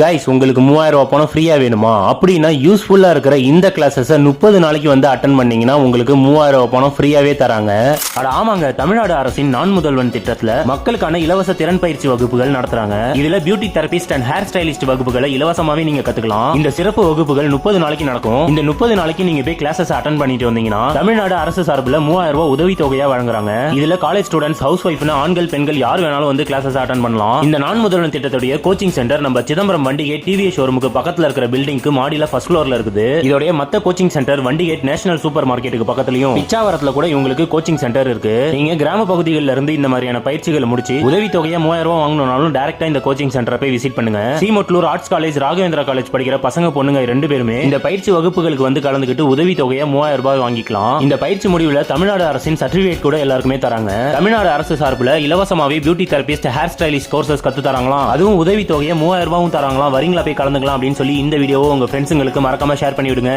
Guys உங்களுக்கு மூவாயிரம் ரூபா பணம் ஃப்ரீயாக வேணுமா? அப்படின்னா யூஸ்ஃபுல்லாக இருக்கிற இந்த கிளாஸஸை முப்பது நாளைக்கு வந்து அட்டன் பண்ணீங்கன்னா உங்களுக்கு மூவாயிரம் ரூபா பணம் ஃப்ரீயாகவே தராங்க. அட ஆமாங்க தமிழ்நாடு அரசின் நான் முதல்வன் திட்டத்தில் மக்களுக்கான இலவச திறன் பயிற்சி வகுப்புகள் நடத்துறாங்க. இதில் beauty therapist and hair stylist வகுப்புகளை இலவசமாகவே நீங்க கத்துக்கலாம். இந்த சிறப்பு வகுப்புகள் முப்பது நாளைக்கு நடக்கும். இந்த முப்பது நாளைக்கு நீங்க போய் கிளாஸஸ் அட்டன் பண்ணிட்டு வந்தீங்கன்னா தமிழ்நாடு அரசு சார்பில் மூவாயிரம் ரூபா உதவி தொகையாக வழங்குறாங்க. இதில் காலேஜ் ஸ்டூடெண்ட்ஸ் ஹவுஸ் ஒய்ஃப்னு ஆண்கள் பெண்கள் யார் வேணாலும் வந்து கிளாஸஸ் அட்டன் பண்ணலாம். இந்த நான் முதல்வன் திட்டத்துடைய கோச்சிங் சென்டர் நம்ம சிதம்பரம் வண்டிகேட் டிவிஎஸ் ஷோரூமுக்கு பக்கத்துல இருக்கிற பில்டிங்க்கு மாடியில ஃபர்ஸ்ட் ஃப்ளோர்ல இருக்குது. இதோடைய மத்த coaching centre Vandigate national super மார்க்கெட்டுக்கு பக்கத்துலயும் பிச்சாவரத்துல கூட இவங்களுக்கு கோச்சிங் சென்டர் இருக்கு. நீங்க கிராம பகுதிகளில் இருந்து இந்த மாதிரியான பயிற்சிகளை முடிச்சு உதவி தொகையை மூவாயிரம் ரூபாய் வாங்கணும்னாலும் டேரக்டா இந்த கோச்சிங் சென்டரை போய் விசிட் பண்ணுங்க. சீமொட்லூர் ஆர்ட்ஸ் காலேஜ் ராகவேந்திரா காலேஜ் படிக்கிற பசங்க பொண்ணுங்க ரெண்டு பேருமே இந்த பயிற்சி வகுப்புகளுக்கு வந்து கலந்துக்கிட்டு உதவி தொகையை மூவாயிரம் ரூபாய் வாங்கிக்கலாம். இந்த பயிற்சி முடிவுல தமிழ்நாடு அரசின் சர்டிபிகேட் கூட எல்லாருக்குமே தராங்க. தமிழ்நாடு அரசு சார்பில் இலவசமாவே beauty therapist hair stylist courses கத்து தராங்களாம். அதுவும் உதவி தொகையை மூவாயிரம் ரூபாயும் தராங்களாம் வரீங்களா போய் கலந்துக்கலாம் அப்படின்னு சொல்லி இந்த வீடியோவை உங்க ஃப்ரெண்ட்ஸுங்களுக்கு மறக்காம ஷேர் பண்ணி விடுங்க